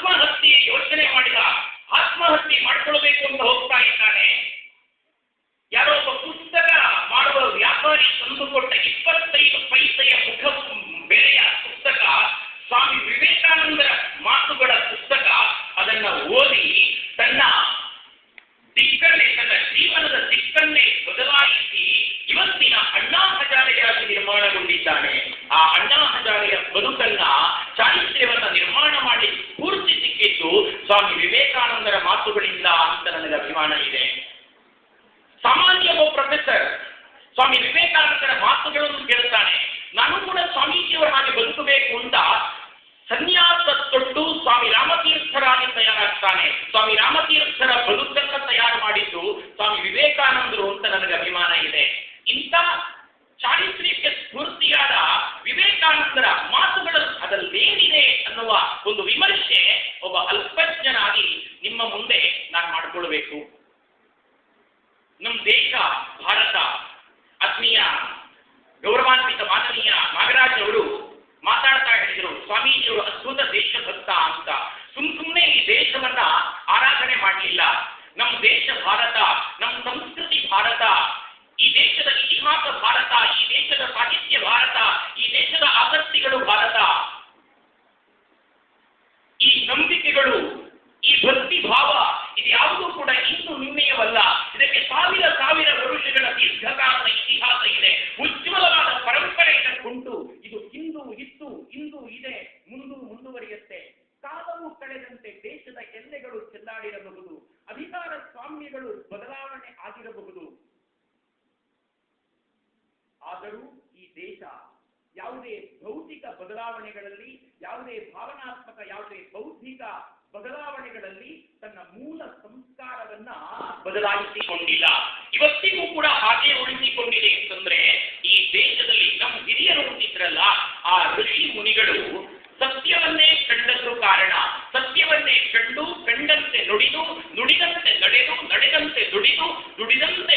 ಆತ್ಮಹತ್ಯೆ ಯೋಚನೆ ಮಾಡಿದ, ಆತ್ಮಹತ್ಯೆ ಮಾಡಿಕೊಳ್ಬೇಕು ಅಂತ ಹೋಗ್ತಾ ಇದ್ದಾನೆ. ಯಾರೋ ಒಬ್ಬ ಪುಸ್ತಕ ಮಾಡುವ ವ್ಯಾಪಾರಿ ತಂದುಕೊಟ್ಟ ಇಪ್ಪತ್ತೈದು ಪೈಸೆಯ ಮುಖ ಬೆಲೆಯ ಪುಸ್ತಕ, ಸ್ವಾಮಿ ವಿವೇಕಾನಂದರ ಮಾತುಗಳ ಪುಸ್ತಕ, ಅದನ್ನ ಓದಿ ತನ್ನ ದಿಕ್ಕನ್ನೇ ತನ್ನ ಜೀವನದ ದಿಕ್ಕನ್ನೇ ಬದಲಾಯಿಸಿ ಇವತ್ತಿನ ಅಣ್ಣಾ ಹಜಾರೆಯಾಗಿ ನಿರ್ಮಾಣಗೊಂಡಿದ್ದಾನೆ. ಆ ಅಣ್ಣಾ ಹಜಾರೆಯ ಬದುಕನ್ನ, ಚಾರಿತ್ರ್ಯವನ್ನ ನಿರ್ಮಾಣ ಸ್ವಾಮಿ ವಿವೇಕಾನಂದರ ಮಾತುಗಳಿಂದ ಅಂತ ನನಗೆ ಅಭಿಮಾನ ಇದೆ. ಸಾಮಾನ್ಯ ಒಬ್ಬ ಪ್ರೊಫೆಸರ್ ಸ್ವಾಮಿ ವಿವೇಕಾನಂದರ ಮಾತುಗಳನ್ನು ಕೇಳುತ್ತಾನೆ. ನಾನು ಕೂಡ ಸ್ವಾಮೀಜಿಯವರ ಹಾಗೆ ಬದುಕಬೇಕು ಅಂತ ಸನ್ಯಾಸ ತೊಟ್ಟು ಸ್ವಾಮಿ ರಾಮತೀರ್ಥರಾಗಿ ತಯಾರಾಗ್ತಾನೆ. ಸ್ವಾಮಿ ರಾಮತೀರ್ಥರ ಬದುಕನ್ನ ತಯಾರು ಮಾಡಿದ್ದು ಸ್ವಾಮಿ ವಿವೇಕಾನಂದರು ಅಂತ ನನಗೆ ಅಭಿಮಾನ ಇದೆ. ಮಾಡಿಕೊಳ್ಬೇಕು ನಮ್ಮ ದೇಶ, ಭಾರತ, ಆತ್ಮೀಯ, ಗೌರವಾನ್ವಿತ ಮಾನವೀಯ ನಾಗರಾಜ್ ಅವರು ಮಾತಾಡ್ತಾ ಹೇಳಿದರು, ಸ್ವಾಮೀಜಿಯವರು ಅದ್ಭುತ ದೇಶಭಕ್ತ ಅಂತ. ಸುಮ್ ಸುಮ್ಮನೆ ಈ ದೇಶವನ್ನ ಆರಾಧನೆ ಮಾಡಲಿಲ್ಲ. ನಮ್ಮ ದೇಶ ಭಾರತ ನಮ್ಮ ಸಂಸ್ಕೃತಿ ಭಾರತ, ಈ ದೇಶದ ಇತಿಹಾಸ ಭಾರತ, ಈ ದೇಶದ ಸಾಹಿತ್ಯ ಭಾರತ, ಈ ದೇಶದ ಆಸಕ್ತಿಗಳು ಭಾರತ. ಈ ನಂಬಿಕೆಗಳು, ಈ ಭಕ್ತಿ ಭಾವ ಇದ್ಯಾವುದೂ ಕೂಡ ಇಂದು ನಿನ್ನೆಯವಲ್ಲ ಇದಕ್ಕೆ ಸಾವಿರ ಸಾವಿರ ವರುಷಗಳ ದೀರ್ಘಕಾಲದ ಇತಿಹಾಸ ಇದೆ. ಉಜ್ವಲವಾದ ಪರಂಪರೆ ಇದಕ್ಕುಂಟು ಇದು ಇಂದು ಇತ್ತು ಇಂದು ಇದೆ ಮುಂದು ಮುಂದುವರಿಯುತ್ತೆ. ಕಾಲವು ಕಳೆದಂತೆ ದೇಶದ ಎಲ್ಲೆಗಳು ಚೆಲ್ಲಾಡಿರಬಹುದು. ಅಧಿಕಾರ ಸ್ವಾಮ್ಯಗಳು ಬದಲಾವಣೆ ಆಗಿರಬಹುದು. ಆದರೂ ಈ ದೇಶ ಯಾವುದೇ ಭೌತಿಕ ಬದಲಾವಣೆಗಳಲ್ಲಿ, ಯಾವುದೇ ಭಾವನಾತ್ಮಕ, ಯಾವುದೇ ಬೌದ್ಧಿಕ ಬದಲಾವಣೆಗಳಲ್ಲಿ ತನ್ನ ಮೂಲ ಸಂಸ್ಕಾರವನ್ನ ಬದಲಾಯಿಸಿಕೊಂಡಿಲ್ಲ. ಇವತ್ತಿಗೂ ಕೂಡ ಹಾಗೆ ಉಳಿಸಿಕೊಂಡಿದೆ ಅಂತಂದ್ರೆ ಈ ದೇಶದಲ್ಲಿ ನಮ್ಮ ಹಿರಿಯರು ಇದ್ರಲ್ಲ ಆ ಋಷಿ ಮುನಿಗಳು ಸತ್ಯವನ್ನೇ ಕಂಡದ್ದು ಕಾರಣ. ಸತ್ಯವನ್ನೇ ಕಂಡು ಕಂಡಂತೆ ನುಡಿದು, ನುಡಿದಂತೆ ನಡೆದು, ನಡೆದಂತೆ ದುಡಿದು ದುಡಿದಂತೆ